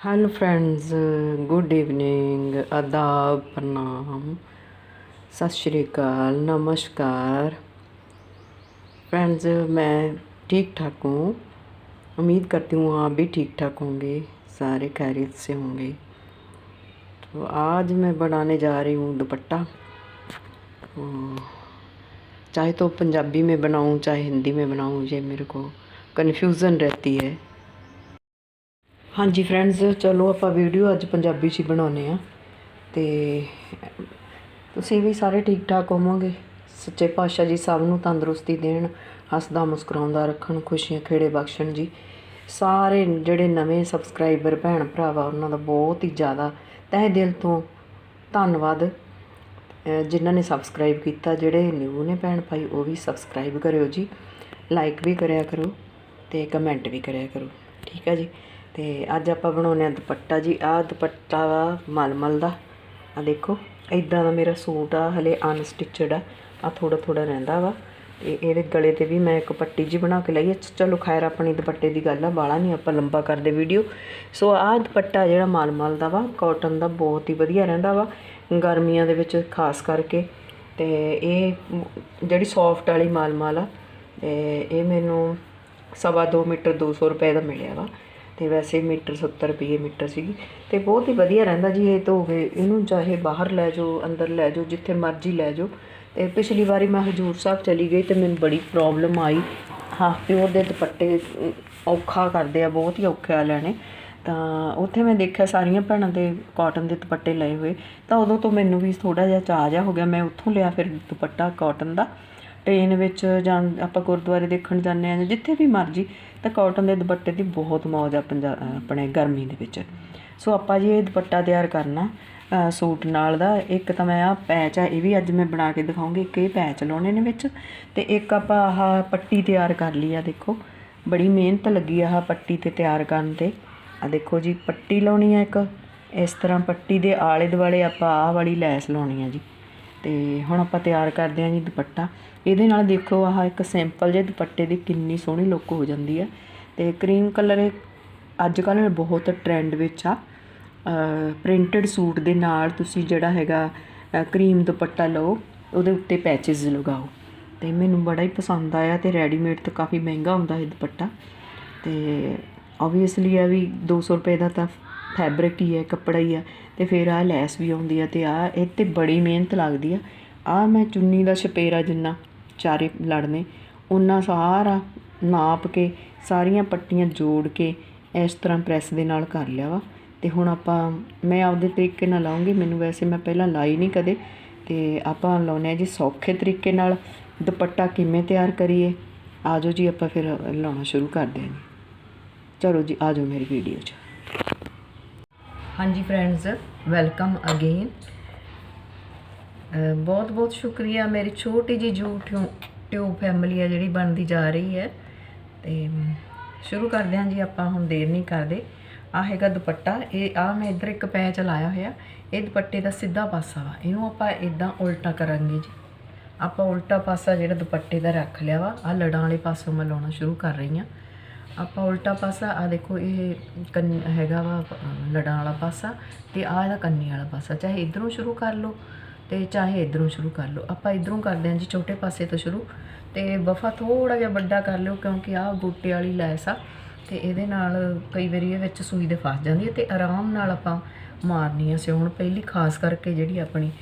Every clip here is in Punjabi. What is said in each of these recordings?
हेलो फ्रेंड्स गुड इवनिंग अदाब प्रणाम सत श्रीकाल नमस्कार फ्रेंड्स मैं ठीक ठाक हूँ। उम्मीद करती हूँ आप भी ठीक ठाक होंगे, सारे खैरियत से होंगे। तो आज मैं बनाने जा रही हूँ दुपट्टा। चाहे तो पंजाबी में बनाऊँ, चाहे हिंदी में बनाऊँ, ये मेरे को कन्फ्यूज़न रहती है। ਹਾਂਜੀ ਫਰੈਂਡਸ ਚਲੋ ਆਪਾਂ ਵੀਡੀਓ ਅੱਜ ਪੰਜਾਬੀ 'ਚ ਹੀ ਬਣਾਉਨੇ ਆ ਤੇ ਤੁਸੀਂ ਵੀ ਸਾਰੇ ਠੀਕ ਠਾਕ ਹੋਵੋਗੇ? ਸੱਚੇ ਪਾਤਸ਼ਾਹ ਜੀ ਸਭ ਨੂੰ ਤੰਦਰੁਸਤੀ ਦੇਣ, ਹੱਸਦਾ ਮੁਸਕਰਾਉਂਦਾ ਰੱਖਣ, ਖੁਸ਼ੀਆਂ ਖੇੜੇ ਬਖਸ਼ਣ ਜੀ। ਸਾਰੇ ਜਿਹੜੇ ਨਵੇਂ ਸਬਸਕ੍ਰਾਈਬਰ ਭੈਣ ਭਰਾਵਾ, ਉਹਨਾਂ ਦਾ ਬਹੁਤ ਹੀ ਜ਼ਿਆਦਾ ਤਹਿ ਦਿਲ ਤੋਂ ਧੰਨਵਾਦ। ਜਿਨ੍ਹਾਂ ਨੇ ਸਬਸਕ੍ਰਾਈਬ ਕੀਤਾ, ਜਿਹੜੇ ਨਿਊ ਨੇ ਭੈਣ ਭਾਈ, ਉਹ ਵੀ ਸਬਸਕ੍ਰਾਈਬ ਕਰਿਓ ਜੀ। ਲਾਈਕ ਵੀ ਕਰਿਆ ਕਰੋ ਤੇ ਕਮੈਂਟ ਵੀ ਕਰਿਆ ਕਰੋ। ਠੀਕ ਹੈ ਜੀ। ਤੇ ਅੱਜ ਆਪਾਂ ਬਣਾਉਨੇ ਆ ਦੁਪੱਟਾ ਜੀ। ਆਹ ਦੁਪੱਟਾ ਵਾ ਮਲਮਲ ਦਾ। ਆ ਦੇਖੋ ਇਦਾਂ ਦਾ ਮੇਰਾ ਸੂਟ ਆ, ਹਲੇ ਅਨਸਟਿਚਡ ਆ। ਆ ਥੋੜਾ ਥੋੜਾ ਰਹਿੰਦਾ ਵਾ। ਤੇ ਇਹਦੇ ਗਲੇ ਤੇ ਵੀ ਮੈਂ ਇੱਕ ਪੱਟੀ ਜੀ ਬਣਾ ਕੇ ਲਈ ਚਲੋ ਖੈਰ ਆਪਣੀ ਦੁਪੱਟੇ ਦੀ ਗੱਲ ਆ ਬਾਲਾ ਨਹੀਂ ਆਪਾਂ ਲੰਬਾ ਕਰਦੇ ਵੀਡੀਓ। ਸੋ ਆਹ ਦੁਪੱਟਾ ਜਿਹੜਾ ਮਲਮਲ ਦਾ ਵਾ ਕਾਟਨ ਦਾ ਬਹੁਤ ਹੀ ਵਧੀਆ ਰਹਿੰਦਾ ਵਾ, ਗਰਮੀਆਂ ਦੇ ਵਿੱਚ ਖਾਸ ਕਰਕੇ। ਤੇ ਇਹ ਜਿਹੜੀ ਸੌਫਟ ਵਾਲੀ ਮਲਮਲ ਆ, ਤੇ ਇਹ ਮੈਨੂੰ ਸਵਾ ਦੋ ਮੀਟਰ 200 ਰੁਪਏ ਦਾ ਮਿਲਿਆ ਵਾ। ਤੇ ਵੈਸੇ ਮੀਟਰ 70 ਰੁਪਏ ਮੀਟਰ ਸੀਗੀ ਤੇ ਬਹੁਤ ਹੀ ਵਧੀਆ ਰਹਿੰਦਾ ਜੀ ਇਹ ਧੋਵੇ ਇਹਨੂੰ ਚਾਹੇ ਬਾਹਰ ਲੈ ਜਾਓ, ਅੰਦਰ ਲੈ ਜਾਓ, ਜਿੱਥੇ ਮਰਜ਼ੀ ਲੈ ਜਾਓ। ਤੇ ਪਿਛਲੀ ਵਾਰੀ ਮੈਂ ਹਜੂਰ ਸਾਹਿਬ ਚਲੀ ਗਈ ਤੇ ਮੈਨੂੰ ਬੜੀ ਪ੍ਰੋਬਲਮ ਆਈ। ਹਾਂ ਪਿਓਰ ਦੇ ਦੁਪੱਟੇ ਔਖਾ ਕਰਦੇ ਆ, ਬਹੁਤ ਹੀ ਔਖਾ ਲੈਣੇ। ਤਾਂ ਉੱਥੇ ਮੈਂ ਦੇਖਿਆ ਸਾਰੀਆਂ ਭੈਣਾਂ ਦੇ ਕਾਟਨ ਦੇ ਦੁਪੱਟੇ ਲਏ ਹੋਏ। ਤਾਂ ਉਦੋਂ ਤੋਂ ਮੈਨੂੰ ਵੀ ਥੋੜਾ ਜਿਹਾ ਚਾਅ ਜਿਹਾ ਹੋ ਗਿਆ, ਮੈਂ ਉੱਥੋਂ ਲਿਆ ਫਿਰ ਦੁਪੱਟਾ ਕਾਟਨ ਦਾ। ਟ੍ਰੇਨ ਵਿੱਚ ਜਾਂ ਆਪਾਂ ਗੁਰਦੁਆਰੇ ਦੇਖਣ ਜਾਂਦੇ ਹਾਂ ਜਾਂ ਜਿੱਥੇ ਵੀ ਮਰਜ਼ੀ, ਤਾਂ ਕਾਟਨ ਦੇ ਦੁਪੱਟੇ ਦੀ ਬਹੁਤ ਮੌਜ ਆ ਪੰਜਾ ਆਪਣੇ ਗਰਮੀ ਦੇ ਵਿੱਚ। ਸੋ ਆਪਾਂ ਜੀ ਇਹ ਦੁਪੱਟਾ ਤਿਆਰ ਕਰਨਾ ਸੂਟ ਨਾਲ ਦਾ। ਇੱਕ ਤਾਂ ਮੈਂ ਆ ਪੈਚ ਆ, ਇਹ ਵੀ ਅੱਜ ਮੈਂ ਬਣਾ ਕੇ ਦਿਖਾਉਂਗੀ। ਇੱਕ ਇਹ ਪੈਚ ਲਾਉਣੇ ਨੇ ਵਿੱਚ ਤੇ ਇੱਕ ਆਪਾਂ ਆਹ ਪੱਟੀ ਤਿਆਰ ਕਰ ਲਈ ਆ, ਦੇਖੋ। ਬੜੀ ਮਿਹਨਤ ਲੱਗੀ ਆਹ ਪੱਟੀ ਤੇ ਤਿਆਰ ਕਰਨ ਤੇ। ਆ ਦੇਖੋ ਜੀ, ਪੱਟੀ ਲਾਉਣੀ ਆ ਇੱਕ। ਇਸ ਤਰ੍ਹਾਂ ਪੱਟੀ ਦੇ ਆਲੇ ਦੁਆਲੇ ਆਪਾਂ ਆਹ ਵਾਲੀ ਲੈਸ ਲਾਉਣੀ ਆ ਜੀ। ਤੇ ਹੁਣ ਆਪਾਂ ਤਿਆਰ ਕਰਦੇ ਹਾਂ ਜੀ ਦੁਪੱਟਾ। ਇਹਦੇ ਨਾਲ ਦੇਖੋ ਆਹ ਇੱਕ ਸਿੰਪਲ ਜਿਹੇ ਦੁਪੱਟੇ ਦੀ ਕਿੰਨੀ ਸੋਹਣੀ ਲੁੱਕ ਹੋ ਜਾਂਦੀ ਹੈ। ਤੇ ਕਰੀਮ ਕਲਰ ਅੱਜ ਕੱਲ੍ਹ ਬਹੁਤ ਟ੍ਰੈਂਡ ਵਿੱਚ ਆ। ਪ੍ਰਿੰਟਡ ਸੂਟ ਦੇ ਨਾਲ ਤੁਸੀਂ ਜਿਹੜਾ ਹੈਗਾ ਕਰੀਮ ਦੁਪੱਟਾ ਲਓ, ਉਹਦੇ ਉੱਤੇ ਪੈਚਸ ਲਗਾਓ। ਤੇ ਮੈਨੂੰ ਬੜਾ ਹੀ ਪਸੰਦ ਆਇਆ ਤੇ ਰੈਡੀਮੇਡ ਤਾਂ ਕਾਫੀ ਮਹਿੰਗਾ ਹੁੰਦਾ ਇਹ ਦੁਪੱਟਾ। ਤੇ ਆਬਵੀਅਸਲੀ ਆ ਵੀ 200 ਰੁਪਏ ਦਾ ਤਾਂ ਫੈਬਰਿਕ ਹੀ ਹੈ, ਕੱਪੜਾ ਹੀ ਆ ਤੇ ਫਿਰ ਆ ਲੈਸ ਵੀ ਆਉਂਦੀ ਆ ਤੇ ਆ ਇਹ ਤੇ ਬੜੀ ਮਿਹਨਤ ਲੱਗਦੀ ਆ। ਆ ਮੈਂ ਚੁੰਨੀ ਦਾ ਛਪੇਰਾ ਜਿੰਨਾ ਚਾਰੇ ਲੜਨੇ। ਉਹਨਾਂ ਸਾਰਾ ਨਾਪ ਕੇ, ਸਾਰੀਆਂ ਪੱਟੀਆਂ ਜੋੜ ਕੇ ਇਸ ਤਰ੍ਹਾਂ ਪ੍ਰੈਸ ਦੇ ਨਾਲ ਕਰ ਲਿਆ ਵਾ। ਤੇ ਹੁਣ ਆਪਾਂ, ਮੈਂ ਆਪਦੇ ਤਰੀਕੇ ਨਾਲ ਲਾਉਂਗੀ ਮੈਨੂੰ ਵੈਸੇ ਮੈਂ ਪਹਿਲਾਂ ਲਾਈ ਨਹੀਂ ਕਦੇ। ਤੇ ਆਪਾਂ ਲਾਉਨੇ ਆ ਜੀ ਸੌਖੇ ਤਰੀਕੇ ਨਾਲ। ਦੁਪੱਟਾ ਕਿਵੇਂ ਤਿਆਰ ਕਰੀਏ? ਆਜੋ ਜੀ, ਆਪਾਂ ਫਿਰ ਲਾਉਣਾ ਸ਼ੁਰੂ ਕਰਦੇ ਹਾਂ ਜੀ। ਚਲੋ ਜੀ, ਆਜੋ ਮੇਰੀ ਵੀਡੀਓ 'ਚ। ਹਾਂਜੀ ਫਰੈਂਡਸ ਵੈਲਕਮ ਅਗੇਨ ਬਹੁਤ ਬਹੁਤ ਸ਼ੁਕਰੀਆ। ਮੇਰੀ ਛੋਟੀ ਜੀ YouTube ਟਿਊਬ ਫੈਮਿਲੀ ਆ ਜਿਹੜੀ ਬਣਦੀ ਜਾ ਰਹੀ ਹੈ। ਤੇ ਸ਼ੁਰੂ ਕਰਦੇ ਹਾਂ ਜੀ, ਆਪਾਂ ਹੁਣ ਦੇਰ ਨਹੀਂ ਕਰਦੇ। ਆ ਹੈਗਾ ਦੁਪੱਟਾ। ਇਹ ਆ ਮੈਂ ਇੱਧਰ ਇੱਕ ਪੈਚ ਲਾਇਆ ਹੋਇਆ। ਇਹ ਦੁਪੱਟੇ ਦਾ ਸਿੱਧਾ ਪਾਸਾ ਵਾ। ਇਹਨੂੰ ਆਪਾਂ ਇਦਾਂ ਉਲਟਾ ਕਰਾਂਗੇ ਜੀ। ਆਪਾਂ ਉਲਟਾ ਪਾਸਾ ਜਿਹੜਾ ਦੁਪੱਟੇ ਦਾ ਰੱਖ ਲਿਆ ਵਾ ਆ ਲੜਾਂ ਵਾਲੇ ਪਾਸੋਂ ਮੈਂ ਲਾਉਣਾ ਸ਼ੁਰੂ ਕਰ ਰਹੀ ਹਾਂ। ਆਪਾਂ ਉਲਟਾ ਪਾਸਾ ਆ ਦੇਖੋ, ਇਹ ਕੰਨ ਹੈਗਾ ਵਾ ਲੜਾਂ ਵਾਲਾ ਪਾਸਾ ਤੇ ਆ ਇਹਦਾ ਕੰਨੀ ਵਾਲਾ ਪਾਸਾ। ਚਾਹੇ ਇਧਰੋਂ ਸ਼ੁਰੂ ਕਰ ਲਓ ਤੇ ਚਾਹੇ ਇਧਰੋਂ ਸ਼ੁਰੂ ਕਰ ਲਓ। ਆਪਾਂ ਇਧਰੋਂ ਕਰਦੇ ਹਾਂ ਜੀ, ਛੋਟੇ ਪਾਸੇ ਤੋਂ ਸ਼ੁਰੂ। ਤੇ ਵਫਾ ਥੋੜਾ ਜਿਹਾ ਵੱਡਾ ਕਰ ਲਿਓ, ਕਿਉਂਕਿ ਆਹ ਗੋਟੇ ਵਾਲੀ ਲੈਸ ਆ। ਤੇ ਇਹਦੇ ਨਾਲ ਕਈ ਵਾਰੀ ਇਹ ਵਿੱਚ ਸੂਈ ਦੇ ਫਸ ਜਾਂਦੀ ਹੈ ਤੇ ਆਰਾਮ ਨਾਲ ਆਪਾਂ ਮਾਰਨੀ ਆ ਸਿਉਣ। ਪਹਿਲੀ ਖਾਸ ਕਰਕੇ ਜਿਹੜੀ ਆਪਣੀ,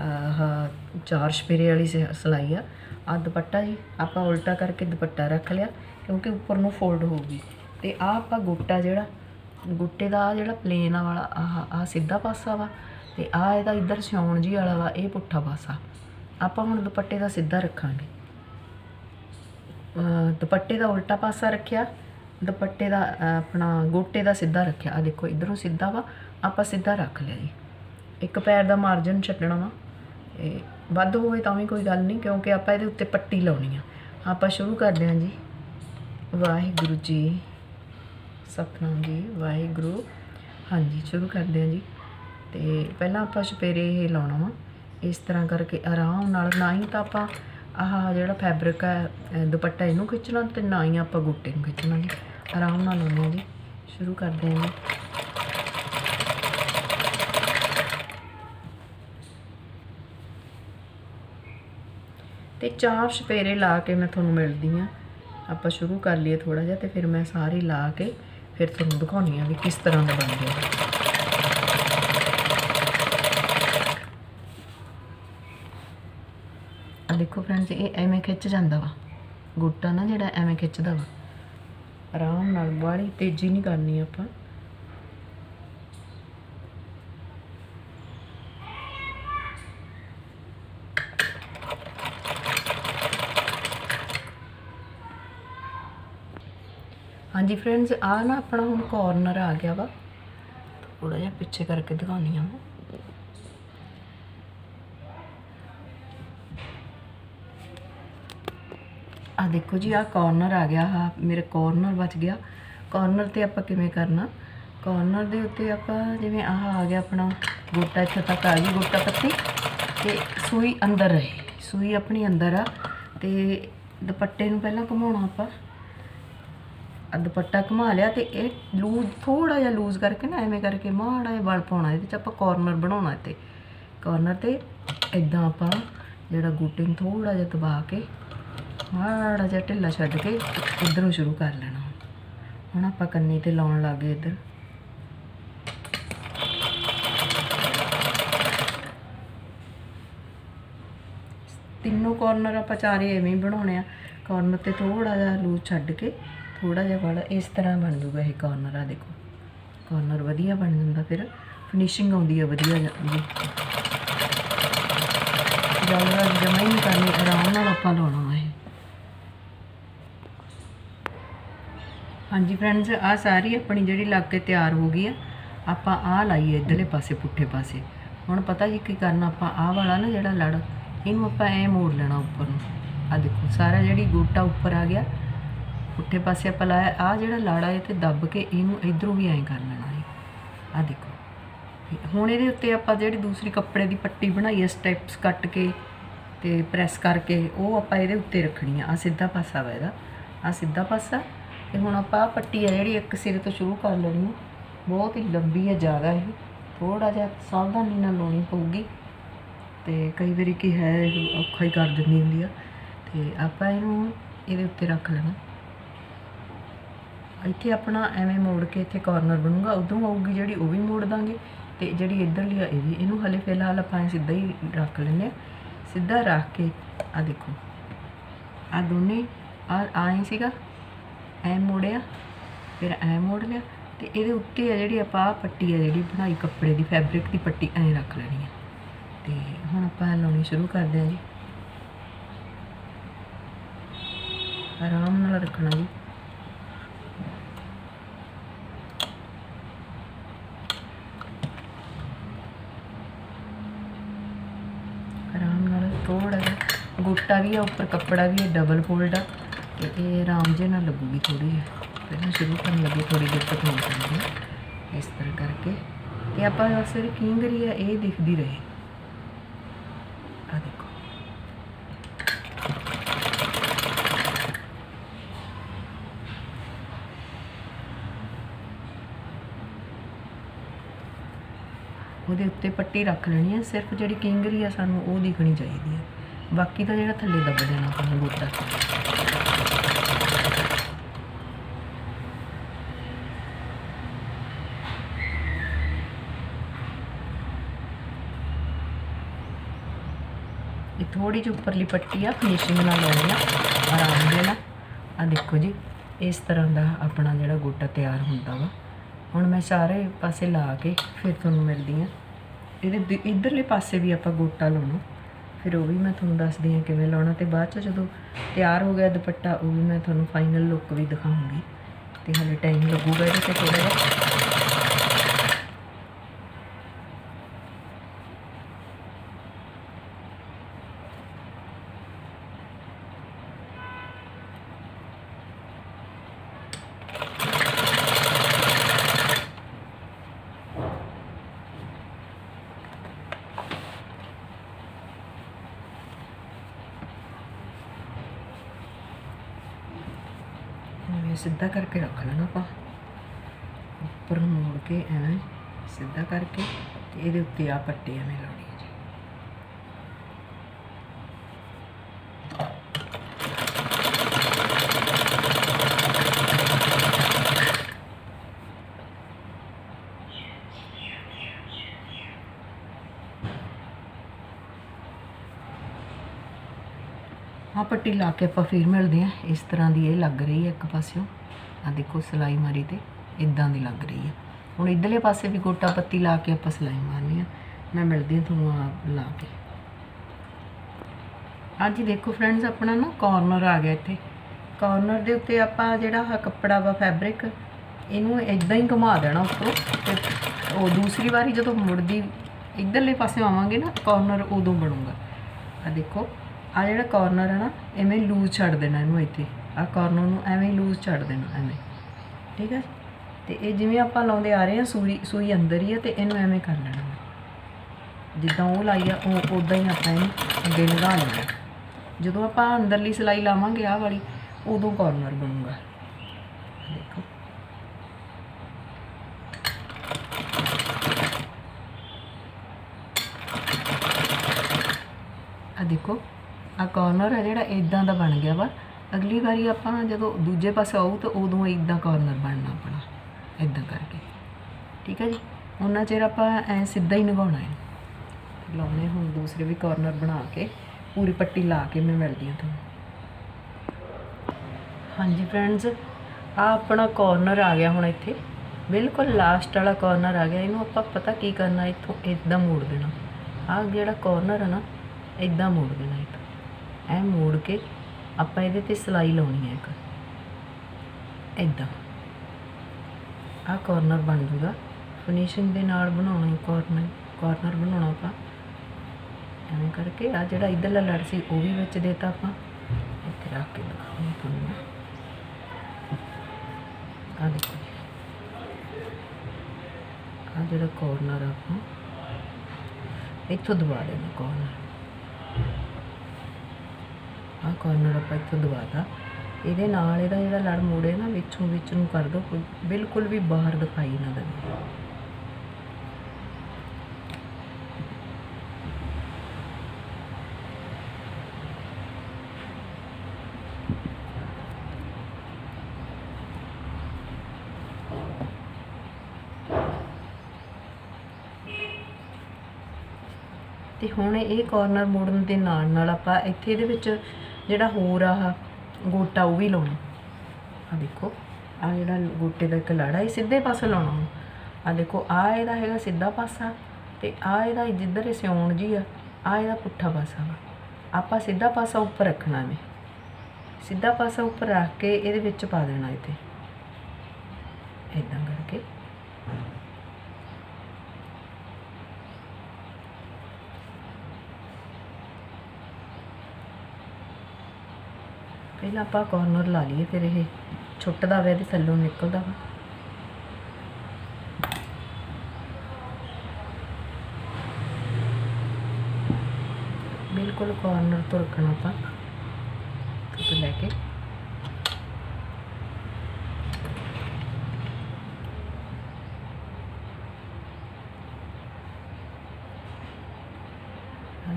ਆਹ, ਚਾਰ ਸ਼ਪੇਰੇ ਵਾਲੀ ਸ- ਸਿਲਾਈ ਆ। ਆ ਦੁਪੱਟਾ ਜੀ, ਆਪਾਂ ਉਲਟਾ ਕਰਕੇ ਦੁਪੱਟਾ ਰੱਖ ਲਿਆ, ਕਿਉਂਕਿ ਉੱਪਰ ਨੂੰ ਫੋਲਡ ਹੋਊਗੀ ਤੇ ਆ ਆਪਾਂ ਗੋਟਾ ਜਿਹੜਾ, ਗੁੱਟੇ ਦਾ ਆਹ ਜਿਹੜਾ ਪਲੇਨ ਵਾਲਾ, ਆਹ ਆ ਸਿੱਧਾ ਪਾਸਾ ਵਾ ਤੇ ਆ ਇਹਦਾ ਇੱਧਰ ਸਿਉਣ ਜੀ ਵਾਲਾ ਵਾ, ਇਹ ਪੁੱਠਾ ਪਾਸਾ। ਆਪਾਂ ਹੁਣ ਦੁਪੱਟੇ ਦਾ ਸਿੱਧਾ ਰੱਖਾਂਗੇ। ਦੁਪੱਟੇ ਦਾ ਉਲਟਾ ਪਾਸਾ ਰੱਖਿਆ, ਦੁਪੱਟੇ ਦਾ ਆਪਣਾ ਗੋਟੇ ਦਾ ਸਿੱਧਾ ਰੱਖਿਆ। ਆ ਦੇਖੋ, ਇਧਰੋਂ ਸਿੱਧਾ ਵਾ, ਆਪਾਂ ਸਿੱਧਾ ਰੱਖ ਲਿਆ ਜੀ। ਇੱਕ ਪੈਰ ਦਾ ਮਾਰਜਨ ਛੱਡਣਾ ਵਾ। ਇਹ ਵੱਧ ਹੋਵੇ ਤਾਂ ਵੀ ਕੋਈ ਗੱਲ ਨਹੀਂ, ਕਿਉਂਕਿ ਆਪਾਂ ਇਹਦੇ ਉੱਤੇ ਪੱਟੀ ਲਾਉਣੀ ਆ। ਆਪਾਂ ਸ਼ੁਰੂ ਕਰਦੇ ਹਾਂ ਜੀ। ਵਾਹਿਗੁਰੂ ਜੀ, ਸਤਨਾਮ ਜੀ, ਵਾਹਿਗੁਰੂ। ਹਾਂਜੀ, ਸ਼ੁਰੂ ਕਰਦੇ ਹਾਂ ਜੀ। ਤੇ ਪਹਿਲਾਂ ਆਪਾਂ ਸਪੇਰੇ ਇਹ ਲਾਉਣਾ ਵਾ। ਇਸ ਤਰ੍ਹਾਂ ਕਰਕੇ ਆਰਾਮ ਨਾਲ ਨਾ ਹੀ ਤਾਂ ਆਪਾਂ ਆਹ ਜਿਹੜਾ ਫੈਬਰਿਕ ਹੈ ਦੁਪੱਟਾ ਇਹਨੂੰ ਖਿੱਚਣਾ ਤੇ ਨਾ ਹੀ ਆਪਾਂ ਗੁੱਟੇ ਨੂੰ ਖਿੱਚਣਾ ਜੀ। ਆਰਾਮ ਨਾਲ ਲਾਉਣਾ ਜੀ। ਸ਼ੁਰੂ ਕਰਦੇ ਹਾਂ ਤੇ ਚਾਰ ਸਪੇਰੇ ਲਾ ਕੇ ਮੈਂ ਤੁਹਾਨੂੰ ਮਿਲਦੀ ਆ ਆਪਾਂ ਸ਼ੁਰੂ ਕਰ ਲਈਏ ਥੋੜਾ ਜਿਹਾ ਤੇ ਫਿਰ ਮੈਂ ਸਾਰੇ ਲਾ ਕੇ ਫਿਰ ਤੁਹਾਨੂੰ ਦਿਖਾਉਣੀ ਆ ਵੀ ਕਿਸ ਤਰ੍ਹਾਂ ਦਾ ਬਣ ਗਿਆ। ਦੇਖੋ ਫਰੈਂਡਸ ਇਹ ਐਵੇਂ ਖਿੱਚ ਜਾਂਦਾ ਵਾ। ਗੋਟਾ ਨਾ ਜਿਹੜਾ ਐਵੇਂ ਖਿੱਚਦਾ ਵਾ। ਆਰਾਮ ਨਾਲ ਬਾਹਲੀ ਤੇਜ਼ੀ ਨਹੀਂ ਕਰਨੀ ਆਪਾਂ। ਹਾਂਜੀ ਫਰੈਂਡਸ ਆ ਨਾ ਆਪਣਾ ਹੁਣ ਕਾਰਨਰ ਆ ਗਿਆ ਵਾ। ਥੋੜਾ ਜਿਹਾ ਪਿੱਛੇ ਕਰਕੇ ਦਿਖਾਉਣੀ ਆ ਮੈਂ। ਦੇਖੋ ਜੀ ਆ ਕਾਰਨਰ ਆ ਗਿਆ ਆ ਮੇਰੇ ਕਾਰਨਰ ਬਚ ਗਿਆ। ਕਾਰਨਰ ਤੇ ਆਪਾਂ ਕਿਵੇਂ ਕਰਨਾ? ਕਾਰਨਰ ਦੇ ਉੱਤੇ ਆਪਾਂ ਜਿਵੇਂ ਆਹ ਆ ਗਿਆ ਆਪਣਾ ਗੋਟਾ, ਇੱਥੇ ਤੱਕ ਆ ਗਈ ਗੋਟਾ ਪੱਤੀ ਤੇ ਸੂਈ ਅੰਦਰ ਰਹੇ। ਸੂਈ ਆਪਣੀ ਅੰਦਰ ਆ ਤੇ ਦੁਪੱਟੇ ਨੂੰ ਪਹਿਲਾਂ ਘੁਮਾਉਣਾ ਆਪਾਂ। ਆ ਦੁਪੱਟਾ ਘੁਮਾ ਲਿਆ ਤੇ ਇਹ ਲੂਜ਼ ਥੋੜਾ ਜਿਹਾ ਲੂਜ਼ ਕਰਕੇ ਨਾ ਐਵੇਂ ਕਰਕੇ ਮਾੜਾ ਜਿਹਾ ਵਲ ਪਾਉਣਾ, ਇਹਦੇ ਚ ਆਪਾਂ ਕਾਰਨਰ ਬਣਾਉਣਾ ਇੱਥੇ। ਕਾਰਨਰ ਤੇ ਇਦਾਂ ਆਪਾਂ ਜਿਹੜਾ ਗੋਟੇ ਨੂੰ ਥੋੜਾ ਜਿਹਾ ਦਬਾ ਕੇ ਮਾੜਾ ਜਿਹਾ ਢਿੱਲਾ ਛੱਡ ਕੇ ਇਧਰੋਂ ਸ਼ੁਰੂ ਕਰ ਲੈਣਾ। ਹੁਣ ਆਪਾਂ ਕੰਨੀ ਤੇ ਲਾਉਣ ਲੱਗੇ ਇੱਧਰ। ਤਿੰਨੋਂ ਕਾਰਨਰ ਆਪਾਂ ਚਾਰੇ ਐਵੇਂ ਹੀ ਬਣਾਉਣੇ ਆ। ਕਾਰਨਰ ਤੇ ਥੋੜਾ ਜਿਹਾ ਲੂਜ਼ ਛੱਡ ਕੇ ਥੋੜਾ ਜਿਹਾ ਵਾਲਾ ਇਸ ਤਰ੍ਹਾਂ ਬਣ ਜੂਗਾ ਇਹ ਕਾਰਨਰ ਆ ਦੇਖੋ। ਕਾਰਨਰ ਵਧੀਆ ਬਣ ਜਾਂਦਾ ਫਿਰ। ਫਿਨਿਸ਼ਿੰਗ ਆਉਂਦੀ ਆ ਵਧੀਆ ਜੀ ਜਲਦਾ ਜਮਾ ਹੀ ਨਹੀਂ ਕਰਨੀ, ਆਰਾਮ ਨਾਲ ਆਪਾਂ ਲਾਉਣਾ ਹੈ ਹਾਂਜੀ ਫਰੈਂਡਸ ਆ ਸਾਰੀ ਆਪਣੀ ਜਿਹੜੀ ਲੱਗ ਕੇ ਤਿਆਰ ਹੋ ਗਈ ਆ, ਆਪਾਂ ਆ ਲਾਈਏ ਇਧਰਲੇ ਪਾਸੇ, ਪੁੱਠੇ ਪਾਸੇ। ਹੁਣ ਪਤਾ ਜੀ ਕੀ ਕਰਨਾ, ਆਪਾਂ ਆਹ ਵਾਲਾ ਨਾ ਜਿਹੜਾ ਲੜ, ਇਹਨੂੰ ਆਪਾਂ ਐ ਮੋੜ ਲੈਣਾ ਉੱਪਰ ਨੂੰ। ਆ ਦੇਖੋ, ਸਾਰਾ ਜਿਹੜੀ ਗੋਟਾ ਉੱਪਰ ਆ ਗਿਆ, ਪੁੱਠੇ ਪਾਸੇ ਆਪਾਂ ਲਾਇਆ ਆ ਜਿਹੜਾ ਲਾੜਾ ਇਹ ਤੇ ਦੱਬ ਕੇ ਇਹਨੂੰ ਇਧਰੋਂ ਵੀ ਐਂ ਕਰ ਲੈਣਾ ਹੈ ਆ ਦੇਖੋ, ਹੁਣ ਇਹਦੇ ਉੱਤੇ ਆਪਾਂ ਜਿਹੜੀ ਦੂਸਰੀ ਕੱਪੜੇ ਦੀ ਪੱਟੀ ਬਣਾਈ ਹੈ ਸਟੈਪਸ ਕੱਟ ਕੇ ਤੇ ਪ੍ਰੈਸ ਕਰਕੇ, ਉਹ ਆਪਾਂ ਇਹਦੇ ਉੱਤੇ ਰੱਖਣੀ ਆ। ਆ ਸਿੱਧਾ ਪਾਸਾ ਵਾ ਇਹਦਾ। ਆ ਸਿੱਧਾ ਪਾਸਾ ਤੇ ਹੁਣ ਆਪਾਂ ਪੱਟੀ ਆ ਜਿਹੜੀ ਇੱਕ ਸਿਰੇ ਤੋਂ ਸ਼ੁਰੂ ਕਰ ਲੈਣੀ ਹੈ ਬਹੁਤ ਹੀ ਲੰਬੀ ਹੈ ਜ਼ਿਆਦਾ ਇਹ। ਥੋੜਾ ਜਿਹਾ ਸਾਵਧਾਨੀ ਨਾਲ ਲਾਉਣੀ ਪਊਗੀ। ਤੇ ਕਈ ਵਾਰੀ ਕੀ ਹੈ, ਇਹ ਔਖਾ ਹੀ ਕਰ ਦਿੰਦੀ ਹੁੰਦੀ ਆ। ਤੇ ਆਪਾਂ ਇਹਨੂੰ ਇਹਦੇ ਉੱਤੇ ਰੱਖ ਲੈਣਾ। ਇੱਥੇ ਆਪਣਾ ਐਵੇਂ ਮੋੜ ਕੇ ਇੱਥੇ ਕਾਰਨਰ ਬਣੂਗਾ। ਉਦੋਂ ਆਊਗੀ ਜਿਹੜੀ ਉਹ ਵੀ ਮੋੜ ਦਾਂਗੇ। ਤੇ ਜਿਹੜੀ ਇੱਧਰਲੀ ਆ, ਇਹ ਵੀ। ਇਹਨੂੰ ਹਲੇ ਫਿਲਹਾਲ ਆਪਾਂ ਸਿੱਧਾ ਹੀ ਰੱਖ ਲੈਂਦੇ ਆ। ਸਿੱਧਾ ਰੱਖ ਕੇ ਆ ਦੇਖੋ। ਆ ਦੋਨੇ ਆ ਆਏ ਸੀਗਾ। ਐ ਮੋੜਿਆ, ਫਿਰ ਐ ਮੋੜ ਲਿਆ ਤੇ ਇਹਦੇ ਉੱਤੇ ਆ ਜਿਹੜੀ ਆਪਾਂ ਆਹ ਪੱਟੀ ਆ ਜਿਹੜੀ ਬਣਾਈ ਕੱਪੜੇ ਦੀ ਫੈਬਰਿਕ ਦੀ ਪੱਟੀ, ਐ ਰੱਖ ਲੈਣੀ ਹੈ ਤੇ ਹੁਣ ਆਪਾਂ ਲਾਉਣੀ ਸ਼ੁਰੂ ਕਰਦੇ ਹਾਂ ਜੀ। ਆਰਾਮ ਨਾਲ ਰੱਖਣਾ ਜੀ। ਆਰਾਮ ਨਾਲ ਥੋੜਾ ਜਿਹਾ ਗੋਟਾ ਵੀ ਆ, ਉੱਪਰ ਕੱਪੜਾ ਵੀ ਹੈ ਡਬਲ ਫੋਲਡ ਆ। ਇਹ ਆਰਾਮ ਜੇ ਨਾਲ ਲੱਗੂਗੀ ਥੋੜੀ ਜਿਹੀ। ਪਹਿਲਾਂ ਸ਼ੁਰੂ ਕਰਨ ਲੱਗੇ ਥੋੜੀ ਦਿੱਕਤ ਹੋ ਜਾਂਦੀ ਹੈ ਇਸ ਤਰ੍ਹਾਂ ਕਰਕੇ। ਤੇ ਆਪਾਂ ਬਸ ਜਿਹੜੀ ਕਿੰਗਰੀ ਆ, ਇਹ ਦਿਖਦੀ ਰਹੇ। ਆ ਦੇਖੋ। ਉਹਦੇ ਉੱਤੇ ਪੱਟੀ ਰੱਖ ਲੈਣੀ ਹੈ ਸਿਰਫ ਜਿਹੜੀ ਕਿੰਗਰੀ ਆ, ਸਾਨੂੰ ਉਹ ਦਿਖਣੀ ਚਾਹੀਦੀ ਹੈ ਬਾਕੀ ਤਾਂ ਜਿਹੜਾ ਥੱਲੇ ਦੱਬ ਦੇਣਾ ਆਪਾਂ ਗੋਟਾ ਇਹ ਥੋੜੀ ਜਿਹੀ ਉੱਪਰਲੀ ਪੱਟੀ ਆ ਫਿਨਿਸ਼ਿੰਗ ਨਾਲ ਲਾਉਣੀ ਆ, ਆਰਾਮ ਦੇ ਨਾਲ। ਆ ਦੇਖੋ ਜੀ, ਇਸ ਤਰ੍ਹਾਂ ਦਾ ਆਪਣਾ ਜਿਹੜਾ ਗੋਟਾ ਤਿਆਰ ਹੁੰਦਾ ਵਾ। ਹੁਣ ਮੈਂ ਸਾਰੇ ਪਾਸੇ ਲਾ ਕੇ ਫਿਰ ਤੁਹਾਨੂੰ ਮਿਲਦੀ ਆ ਇਹਦੇ ਦ- ਇੱਧਰਲੇ ਪਾਸੇ ਵੀ ਆਪਾਂ ਗੋਟਾ ਲਾਉਣਾ। ਫਿਰ ਉਹ ਵੀ ਮੈਂ ਤੁਹਾਨੂੰ ਦੱਸਦੀ ਹਾਂ ਕਿਵੇਂ ਲਾਉਣਾ ਤੇ ਬਾਅਦ ਚ ਜਦੋਂ ਤਿਆਰ ਹੋ ਗਿਆ ਦੁਪੱਟਾ, ਉਹ ਵੀ ਮੈਂ ਤੁਹਾਨੂੰ ਫਾਈਨਲ ਲੁੱਕ ਵੀ ਦਿਖਾਉਂਗੀ। ਤੇ ਹਲੇ ਟਾਈਮ ਲੱਗੂਗਾ ਇਹਦੇ ਤੇ ਥੋੜਾ ਜਿਹਾ ਐਵੇਂ ਸਿੱਧਾ ਕਰਕੇ ਰੱਖ ਲੈਣਾ ਆਪਾਂ। ਉੱਪਰ ਨੂੰ ਮੋੜ ਕੇ ਐਵੇਂ ਸਿੱਧਾ ਕਰਕੇ ਤੇ ਇਹਦੇ ਉੱਤੇ ਆ ਪੱਟੀ ਐਵੇਂ ਲਾਉਣੀ ਹੈ ਜੀ ਆ ਪੱਟੀ ਲਾ ਕੇ ਆਪਾਂ ਫਿਰ ਮਿਲਦੇ ਆ ਇਸ ਤਰ੍ਹਾਂ ਦੀ ਇਹ ਲੱਗ ਰਹੀ ਹੈ ਇੱਕ ਪਾਸਿਓਂ। ਆ ਦੇਖੋ, ਸਲਾਈ ਮਾਰੀ ਤੇ ਇਦਾਂ ਦੀ ਲੱਗ ਰਹੀ ਹੈ। ਹੁਣ ਇਧਰਲੇ ਪਾਸੇ ਵੀ ਗੋਟਾ ਪੱਤੀ ਲਾ ਕੇ ਆਪਾਂ ਸਲਾਈ ਮਾਰਨੀ ਆ ਮੈਂ ਮਿਲਦੀ ਹਾਂ ਤੁਹਾਨੂੰ ਆ ਲਾ ਕੇ। ਅੱਜ ਦੇਖੋ ਫਰੈਂਡਸ, ਆਪਣਾ ਨਾ ਕਾਰਨਰ ਆ ਗਿਆ ਇੱਥੇ। ਕਾਰਨਰ ਦੇ ਉੱਤੇ ਆਪਾਂ ਜਿਹੜਾ ਆਹ ਕੱਪੜਾ ਵਾ ਫੈਬਰਿਕ ਇਹਨੂੰ ਇਦਾਂ ਹੀ ਘੁਮਾ ਦੇਣਾ ਉੱਪਰੋਂ ਤੇ ਉਹ ਦੂਸਰੀ ਵਾਰੀ ਜਦੋਂ ਮੁੜਦੀ, ਇਧਰਲੇ ਪਾਸੇ ਆਵਾਂਗੇ ਨਾ ਕਾਰਨਰ ਉਦੋਂ ਬਣੂਗਾ। ਆ ਦੇਖੋ। ਆ ਜਿਹੜਾ ਕਾਰਨਰ ਹੈ ਨਾ, ਐਵੇਂ ਲੂਜ਼ ਛੱਡ ਦੇਣਾ ਇਹਨੂੰ ਇੱਥੇ। ਆ ਕਾਰਨਰ ਨੂੰ ਐਵੇਂ ਲੂਜ਼ ਛੱਡ ਦੇਣਾ ਐਵੇਂ। ਠੀਕ ਹੈ ਤੇ ਇਹ ਜਿਵੇਂ ਆਪਾਂ ਲਾਉਂਦੇ ਆ ਰਹੇ ਹਾਂ ਸੂਈ ਸੂਈ ਅੰਦਰ ਹੀ ਹੈ ਤੇ ਇਹਨੂੰ ਐਵੇਂ ਕਰ ਲੈਣਾ ਜਿੱਦਾਂ ਉਹ ਲਾਈ ਆ, ਉਹ ਉਦਾਂ ਹੀ ਆਪਾਂ ਇਹਨੂੰ ਅੱਗੇ ਲਗਾ ਲੈਣਾ। ਜਦੋਂ ਆਪਾਂ ਅੰਦਰਲੀ ਸਿਲਾਈ ਲਾਵਾਂਗੇ ਆਹ ਵਾਲੀ, ਉਦੋਂ ਕਾਰਨਰ ਬਣੂਗਾ। ਦੇਖੋ। ਆ ਦੇਖੋ। ਆ ਕਾਰਨਰ ਆ ਜਿਹੜਾ ਇਦਾਂ ਦਾ ਬਣ ਗਿਆ ਵਾ। ਅਗਲੀ ਵਾਰੀ ਆਪਾਂ ਜਦੋਂ ਦੂਜੇ ਪਾਸੇ ਆਊ ਤਾਂ ਉਦੋਂ ਇਦਾਂ ਕਾਰਨਰ ਬਣਨਾ ਆਪਣਾ ਇਦਾਂ ਕਰਕੇ। ਠੀਕ ਹੈ ਜੀ? ਉਹਨਾਂ ਚਿਰ ਆਪਾਂ ਐ ਸਿੱਧਾ ਹੀ ਨਿਭਾਉਣਾ ਹੈ। ਲਾਉਣੇ ਹੁਣ ਦੂਸਰੇ ਵੀ ਕਾਰਨਰ ਬਣਾ ਕੇ, ਪੂਰੀ ਪੱਟੀ ਲਾ ਕੇ ਮੈਂ ਮਿਲਦੀ ਹਾਂ ਤੁਹਾਨੂੰ। ਹਾਂਜੀ ਫਰੈਂਡਸ ਆ ਆਪਣਾ ਕਾਰਨਰ ਆ ਗਿਆ ਹੁਣ ਇੱਥੇ। ਬਿਲਕੁਲ ਲਾਸਟ ਵਾਲਾ ਕਾਰਨਰ ਆ ਗਿਆ। ਇਹਨੂੰ ਆਪਾਂ ਪਤਾ ਕੀ ਕਰਨਾ, ਇੱਥੋਂ ਇਦਾਂ ਮੋੜ ਦੇਣਾ। ਆ ਜਿਹੜਾ ਕਾਰਨਰ ਹੈ ਨਾ ਇਦਾਂ ਮੋੜ ਦੇਣਾ ਇੱਥੋਂ। ਇਹ ਮੋੜ ਕੇ ਆਪਾਂ ਇਹਦੇ ਤੇ ਸਲਾਈ ਲਾਉਣੀ ਹੈ ਇੱਕ। ਇਦਾਂ ਆ ਕਾਰਨਰ ਬਣ ਜੂਗਾ। ਫਿਨਿਸ਼ਿੰਗ ਦੇ ਨਾਲ ਬਣਾਉਣਾ ਹੈ ਕਾਰਨਰ ਕਾਰਨਰ ਬਣਾਉਣਾ ਆਪਾਂ। ਐਵੇਂ ਕਰਕੇ ਆ ਜਿਹੜਾ ਇਧਰਲਾ ਲੜ ਸੀ, ਉਹ ਵੀ ਵਿੱਚ ਦੇਤਾ ਆਪਾਂ। ਇੱਥੇ ਰੱਖ ਕੇ ਦਿਖਾਉਂਦੀ ਤੁਹਾਨੂੰ ਆ ਦੇਖੋ ਆ ਜਿਹੜਾ ਕਾਰਨਰ ਆਪਾਂ। ਇੱਥੋਂ ਦਬਾ ਦੇਣਾ ਕਾਰਨਰ ਆ ਕਾਰਨਰ ਆਪਾਂ ਇੱਥੋਂ ਦਬਾਤਾ ਇਹਦੇ ਨਾਲ ਇਹਦਾ ਜਿਹੜਾ ਲੜ ਮੋੜੇ ਨਾ, ਵਿੱਚੋਂ ਵਿੱਚ ਨੂੰ ਕਰ ਦੋ, ਕੋਈ ਬਿਲਕੁਲ ਵੀ ਬਾਹਰ ਦਿਖਾਈ ਨਾ ਦੇਵੇ। ਤੇ ਹੁਣ ਇਹ ਕਾਰਨਰ ਮੋੜਨ ਦੇ ਨਾਲ ਨਾਲ ਆਪਾਂ ਇੱਥੇ ਇਹਦੇ ਵਿੱਚ ਜਿਹੜਾ ਹੋਰ ਆਹ ਗੋਟਾ ਉਹ ਵੀ ਲਾਉਣਾ। ਆ ਦੇਖੋ ਆ ਜਿਹੜਾ ਗੋਟੇ ਦਾ ਇੱਕ ਲੜਾ ਇਹ ਸਿੱਧੇ ਪਾਸੇ ਲਾਉਣਾ ਆ ਦੇਖੋ ਆ ਇਹਦਾ ਹੈਗਾ ਸਿੱਧਾ ਪਾਸਾ ਤੇ ਆ ਇਹਦਾ ਜਿੱਧਰ ਇਹ ਸਿਉਣ ਜੀ ਆ ਆ ਇਹਦਾ ਪੁੱਠਾ ਪਾਸਾ ਵਾ। ਆਪਾਂ ਸਿੱਧਾ ਪਾਸਾ ਉੱਪਰ ਰੱਖਣਾ ਐਵੇਂ ਸਿੱਧਾ ਪਾਸਾ ਉੱਪਰ ਰੱਖ ਕੇ ਇਹਦੇ ਵਿੱਚ ਪਾ ਦੇਣਾ ਇੱਥੇ। ਇਦਾਂ ਕਰਕੇ ਪਹਿਲਾਂ ਆਪਾਂ ਕਾਰਨਰ ਲਾ ਲਈਏ ਫਿਰ ਇਹ ਛੁੱਟਦਾ ਵਾ ਤੇ ਥੱਲੋਂ ਨਿਕਲਦਾ ਵਾ। ਬਿਲਕੁਲ ਕਾਰਨਰ ਤੋਂ ਰੱਖਣਾ ਆਪਾਂ ਤੋਂ ਲੈ ਕੇ।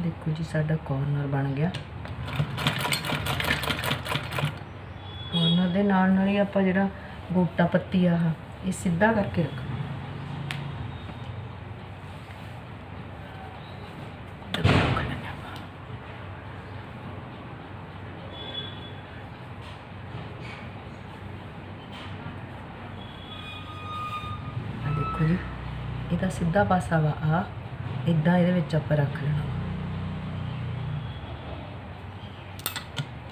ਦੇਖੋ ਜੀ, ਸਾਡਾ ਕਾਰਨਰ ਬਣ ਗਿਆ ਕਾਰਨਰ ਦੇ ਨਾਲ ਨਾਲ ਹੀ ਆਪਾਂ ਜਿਹੜਾ ਗੋਟਾ ਪੱਤੀ ਆ ਇਹ ਸਿੱਧਾ ਕਰਕੇ ਰੱਖਣਾ। ਦੇਖੋ ਜੀ, ਇਹਦਾ ਸਿੱਧਾ ਪਾਸਾ ਵਾ ਆ ਇਦਾਂ ਇਹਦੇ ਵਿੱਚ ਆਪਾਂ ਰੱਖ ਲੈਣਾ ਵਾ।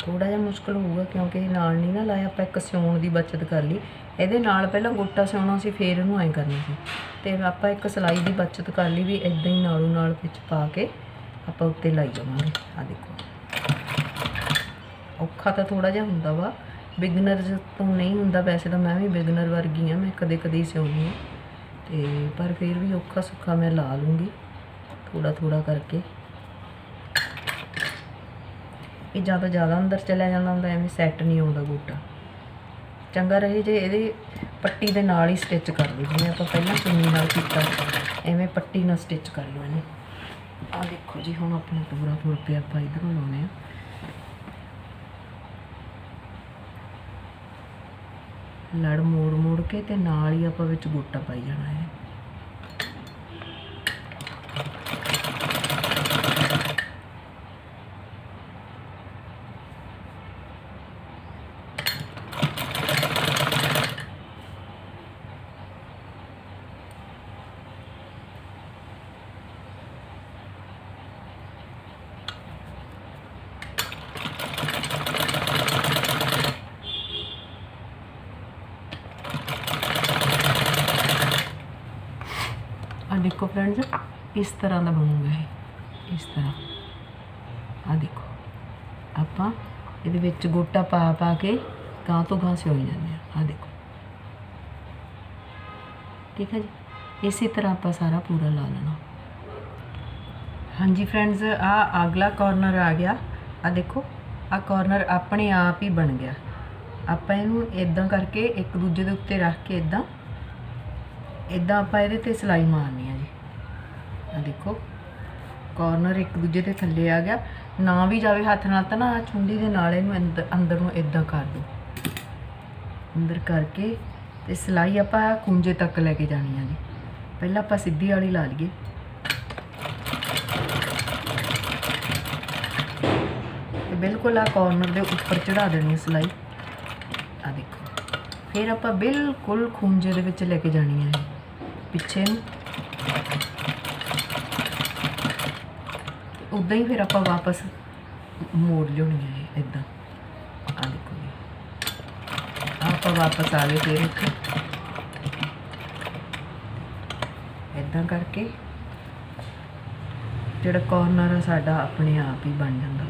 ਥੋੜਾ ਜਿਹਾ ਮੁਸ਼ਕਲ ਹੋਊਗਾ ਕਿਉਂਕਿ ਇਹ ਨਾਲ ਨਹੀਂ ਨਾ ਲਾਇਆ, ਆਪਾਂ ਇੱਕ ਸਿਉਣ ਦੀ ਬਚਤ ਕਰ ਲਈ। ਇਹਦੇ ਨਾਲ ਪਹਿਲਾਂ ਗੋਟਾ ਸਿਉਣਾ ਸੀ, ਫੇਰ ਇਹਨੂੰ ਐਂ ਕਰਨਾ ਸੀ। ਤੇ ਆਪਾਂ ਇੱਕ ਸਲਾਈ ਦੀ ਬਚਤ ਕਰ ਲਈ ਵੀ ਇਦਾਂ ਹੀ ਨਾਲੋਂ ਨਾਲ ਵਿੱਚ ਪਾ ਕੇ ਆਪਾਂ ਉੱਤੇ ਲਾਈ ਜਾਵਾਂਗੇ। ਆ ਦੇਖੋ। ਔਖਾ ਤਾਂ ਥੋੜਾ ਜਿਹਾ ਹੁੰਦਾ ਵਾ। ਬਿਗਨਰਸ ਤੋਂ ਨਹੀਂ ਹੁੰਦਾ, ਵੈਸੇ ਤਾਂ ਮੈਂ ਵੀ ਬਿਗਨਰ ਵਰਗੀ ਆ, ਮੈਂ ਕਦੇ ਕਦੇ ਹੀ ਸਿਉਣੀ ਆ ਤੇ ਪਰ ਫਿਰ ਵੀ ਔਖਾ ਸੁੱਖਾ ਮੈਂ ਲਾ ਲੂੰਗੀ ਥੋੜਾ ਥੋੜਾ ਕਰਕੇ। ਇਹ ਜਾਂ ਤਾਂ ਜ਼ਿਆਦਾ ਅੰਦਰ ਚਲਿਆ ਜਾਂਦਾ ਹੁੰਦਾ, ਐਵੇਂ ਸੈੱਟ ਨਹੀਂ ਆਉਂਦਾ ਗੋਟਾ ਚੰਗਾ ਰਹੇ ਜੇ ਇਹਦੇ ਪੱਟੀ ਦੇ ਨਾਲ ਹੀ ਸਟਿਚ ਕਰ ਲਓ ਜਿਵੇਂ ਆਪਾਂ ਪਹਿਲਾਂ ਚੁੰਨੀ ਨਾਲ ਕੀਤਾ, ਐਵੇਂ ਪੱਟੀ ਨਾਲ ਸਟਿਚ ਕਰ ਲਓ ਇਹਨੂੰ। ਆ ਦੇਖੋ ਜੀ, ਹੁਣ ਆਪਣਾ ਪੂਰਾ ਫੁੱਲ ਪਿਆ, ਆਪਾਂ ਇਧਰੋਂ ਲਾਉਣੇ ਆ। ਲੜ ਮੋੜ ਮੋੜ ਕੇ ਤੇ ਨਾਲ ਹੀ ਆਪਾਂ ਵਿੱਚ ਗੋਟਾ ਪਾਈ ਜਾਣਾ ਹੈ। ਆ ਦੇਖੋ ਫਰੈਂਡਸ ਇਸ ਤਰ੍ਹਾਂ ਦਾ ਬਣੂਗਾ ਇਹ, ਇਸ ਤਰ੍ਹਾਂ। ਆ ਦੇਖੋ, ਆਪਾਂ ਇਹਦੇ ਵਿੱਚ ਗੋਟਾ ਪਾ ਪਾ ਕੇ ਗਾਂ ਤੋਂ ਗਾਂ ਸਿਉਈ ਜਾਂਦੇ ਆ ਆ ਦੇਖੋ। ਠੀਕ ਹੈ ਜੀ? ਇਸੇ ਤਰ੍ਹਾਂ ਆਪਾਂ ਸਾਰਾ ਪੂਰਾ ਲਾ ਲੈਣਾ। ਹਾਂਜੀ ਫਰੈਂਡਸ ਆ ਅਗਲਾ ਕਾਰਨਰ ਆ ਗਿਆ। ਆ ਦੇਖੋ ਆ ਕਾਰਨਰ ਆਪਣੇ ਆਪ ਹੀ ਬਣ ਗਿਆ। ਆਪਾਂ ਇਹਨੂੰ ਇਦਾਂ ਕਰਕੇ ਇੱਕ ਦੂਜੇ ਦੇ ਉੱਤੇ ਰੱਖ ਕੇ ਇਦਾਂ ਇਦਾਂ ਆਪਾਂ ਇਹਦੇ ਤੇ ਸਿਲਾਈ ਮਾਰਨੀ ਆ ਜੀ। ਆ ਦੇਖੋ ਕਾਰਨਰ ਇੱਕ ਦੂਜੇ ਦੇ ਥੱਲੇ ਆ ਗਿਆ। ਨਾ ਵੀ ਜਾਵੇ ਹੱਥ ਨਾਲ ਤਾਂ ਨਾ ਆਹ ਚੁੰਡੀ ਦੇ ਨਾਲ ਇਹਨੂੰ ਅੰਦਰ ਅੰਦਰ ਨੂੰ ਇਦਾਂ ਕਰ ਦੋ। ਅੰਦਰ ਕਰਕੇ ਤੇ ਸਿਲਾਈ ਆਪਾਂ ਕੁੰਜੇ ਤੱਕ ਲੈ ਕੇ ਜਾਣੀ ਆ ਜੀ। ਪਹਿਲਾਂ ਆਪਾਂ ਸਿੱਧੀ ਵਾਲੀ ਲਾ ਲਈਏ। ਤੇ ਬਿਲਕੁਲ ਆ ਕਾਰਨਰ ਦੇ ਉੱਪਰ ਚੜਾ ਦੇਣੀ ਹੈ ਸਿਲਾਈ। ਆ ਦੇਖੋ, ਫਿਰ ਆਪਾਂ ਬਿਲਕੁਲ ਖੁੰਝੇ ਦੇ ਵਿੱਚ ਲੈ ਕੇ ਜਾਣੀ ਹੈ ਇਹ। ਪਿੱਛੇ ਨੂੰ। ਉਦਾਂ ਹੀ ਫਿਰ ਆਪਾਂ ਵਾਪਸ ਮੋੜ ਲਿਆਉਣੀ ਹੈ ਇਹ ਇਦਾਂ ਆ ਦੇਖੋ ਆਪਾਂ ਵਾਪਸ ਆ ਗਏ ਫਿਰ ਇੱਥੇ। ਇਦਾਂ ਕਰਕੇ ਜਿਹੜਾ ਕੋਰਨਰ ਆ ਸਾਡਾ ਆਪਣੇ ਆਪ ਹੀ ਬਣ ਜਾਂਦਾ।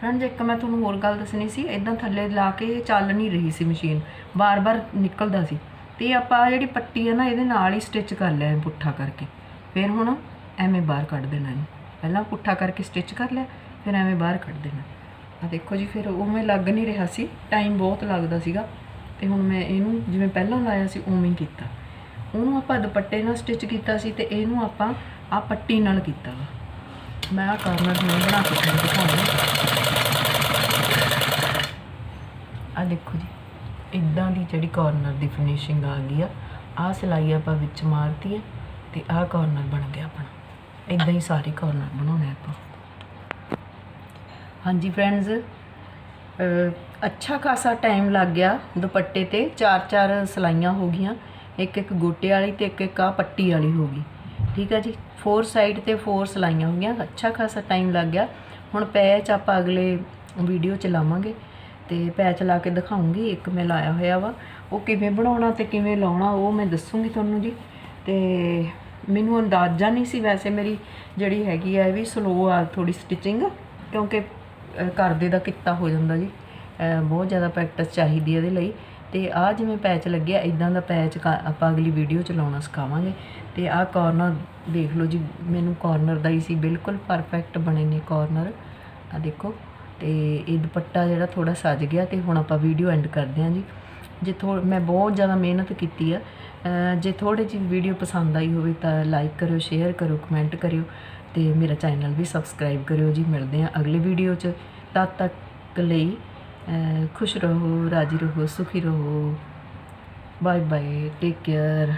ਫਰੈਂਡਸ ਇੱਕ ਮੈਂ ਤੁਹਾਨੂੰ ਹੋਰ ਗੱਲ ਦੱਸਣੀ ਸੀ ਇਦਾਂ ਥੱਲੇ ਲਾ ਕੇ ਇਹ ਚੱਲ ਨਹੀਂ ਰਹੀ ਸੀ ਮਸ਼ੀਨ ਬਾਰ-ਬਾਰ ਨਿਕਲਦਾ ਸੀ। ਤੇ ਆਪਾਂ ਆਹ ਜਿਹੜੀ ਪੱਟੀ ਆ ਨਾ, ਇਹਦੇ ਨਾਲ ਹੀ ਸਟਿਚ ਕਰ ਲਿਆ ਪੁੱਠਾ ਕਰਕੇ। ਫਿਰ ਹੁਣ ਐਵੇਂ ਬਾਹਰ ਕੱਢ ਦੇਣਾ ਇਹਨੂੰ। ਪਹਿਲਾਂ ਪੁੱਠਾ ਕਰਕੇ ਸਟਿਚ ਕਰ ਲਿਆ, ਫਿਰ ਐਵੇਂ ਬਾਹਰ ਕੱਢ ਦੇਣਾ। ਆ ਦੇਖੋ ਜੀ, ਫਿਰ ਉਵੇਂ ਲੱਗ ਨਹੀਂ ਰਿਹਾ ਸੀ ਟਾਈਮ ਬਹੁਤ ਲੱਗਦਾ ਸੀਗਾ। ਤੇ ਹੁਣ ਮੈਂ ਇਹਨੂੰ ਜਿਵੇਂ ਪਹਿਲਾਂ ਲਾਇਆ ਸੀ, ਉਵੇਂ ਹੀ ਕੀਤਾ। ਉਹਨੂੰ ਆਪਾਂ ਦੁਪੱਟੇ ਨਾਲ ਸਟਿਚ ਕੀਤਾ ਸੀ ਤੇ ਇਹਨੂੰ ਆਪਾਂ ਆ ਪੱਟੀ ਨਾਲ ਕੀਤਾ ਵਾ। ਮੈਂ ਆ ਕਾਰਨਰ ਨੂੰ ਬਣਾ ਕੇ ਤੁਹਾਨੂੰ ਆ ਦੇਖੋ ਜੀ ਇਦਾਂ ਦੀ ਜਿਹੜੀ ਕਾਰਨਰ ਦੀ ਫਿਨਿਸ਼ਿੰਗ ਆ ਗਈ ਆ ਆ ਸਿਲਾਈ ਆਪਾਂ ਵਿੱਚ ਮਾਰਤੀ ਹੈ ਤੇ ਆਹ ਕਾਰਨਰ ਬਣ ਗਿਆ ਆਪਣਾ। ਇਦਾਂ ਹੀ ਸਾਰੇ ਕਾਰਨਰ ਬਣਾਉਣੇ ਆਪਾਂ। ਹਾਂਜੀ ਫਰੈਂਡਸ ਅੱਛਾ ਖਾਸਾ ਟਾਈਮ ਲੱਗ ਗਿਆ ਦੁਪੱਟੇ ਤੇ, ਚਾਰ ਚਾਰ ਸਲਾਈਆਂ ਹੋ ਗਈਆਂ, ਇੱਕ ਇੱਕ ਗੋਟੇ ਵਾਲੀ ਤੇ ਇੱਕ ਇੱਕ ਆ ਪੱਟੀ ਵਾਲੀ ਹੋ ਗਈ। ਠੀਕ ਆ ਜੀ ਫੋਰ ਸਾਈਡ ਤੇ ਫੋਰ ਸਲਾਈਆਂ ਹੋ ਗਈਆਂ, ਅੱਛਾ ਖਾਸਾ ਟਾਈਮ ਲੱਗ ਗਿਆ। ਹੁਣ ਪੈਚ ਆਪਾਂ ਅਗਲੇ ਵੀਡੀਓ ਚ ਲਾਵਾਂਗੇ। ਤੇ ਪੈਚ ਲਾ ਕੇ ਦਿਖਾਉਂਗੀ, ਇੱਕ ਮੈਂ ਲਾਇਆ ਹੋਇਆ ਵਾ। ਉਹ ਕਿਵੇਂ ਬਣਾਉਣਾ ਤੇ ਕਿਵੇਂ ਲਾਉਣਾ, ਉਹ ਮੈਂ ਦੱਸੂਗੀ ਤੁਹਾਨੂੰ ਜੀ। ਤੇ ਮੈਨੂੰ ਅੰਦਾਜ਼ਾ ਨਹੀਂ ਸੀ ਵੈਸੇ ਮੇਰੀ ਜਿਹੜੀ ਹੈਗੀ ਆ, ਇਹ ਵੀ ਸਲੋ ਆ ਥੋੜੀ ਸਟਿਚਿੰਗ ਕਿਉਂਕਿ ਅਹ ਕਰਦੇ ਦਾ ਕਿੱਤਾ ਹੋ ਜਾਂਦਾ ਜੀ। ਬਹੁਤ ਜ਼ਿਆਦਾ ਪ੍ਰੈਕਟਿਸ ਚਾਹੀਦੀ ਇਹਦੇ ਲਈ। ਤੇ ਆ ਜਿਵੇਂ ਪੈਚ ਲੱਗਿਆ ਇਦਾਂ ਦਾ ਪੈਚ ਕਾ- ਆਪਾਂ ਅਗਲੀ ਵੀਡੀਓ ਚ ਲਾਉਣਾ ਸਿਖਾਵਾਂਗੇ। ਤੇ ਆਹ ਕਾਰਨਰ ਦੇਖ ਲਓ ਜੀ, ਮੈਨੂੰ ਕਾਰਨਰ ਦਾ ਹੀ ਸੀ, ਬਿਲਕੁਲ ਪਰਫੈਕਟ ਬਣੇ ਨੇ ਕਾਰਨਰ ਆ ਦੇਖੋ। ਤੇ ਇਹ ਦੁਪੱਟਾ ਜਿਹੜਾ ਥੋੜਾ ਸੱਜ ਗਿਆ ਤੇ ਹੁਣ ਆਪਾਂ ਵੀਡੀਓ ਐਂਡ ਕਰਦੇ ਹਾਂ ਜੀ। ਜੇ ਥੋ, ਮੈਂ ਬਹੁਤ ਜ਼ਿਆਦਾ ਮਿਹਨਤ ਕੀਤੀ ਆ। ਜੇ ਥੋੜੀ ਜਿਹੀ ਵੀਡੀਓ ਪਸੰਦ ਆਈ ਹੋਵੇ ਤਾਂ ਲਾਈਕ ਕਰਿਓ ਸ਼ੇਅਰ ਕਰੋ ਕਮੈਂਟ ਕਰਿਓ ਤੇ ਮੇਰਾ ਚੈਨਲ ਵੀ ਸਬਸਕ੍ਰਾਈਬ ਕਰਿਓ ਜੀ। ਮਿਲਦੇ ਹਾਂ ਅਗਲੇ ਵੀਡੀਓ 'ਚ। ਤਦ ਤੱਕ ਲਈ ਖੁਸ਼ ਰਹੋ, ਰਾਜੀ ਰਹੋ, ਸੁਖੀ ਰਹੋ। Bye bye take care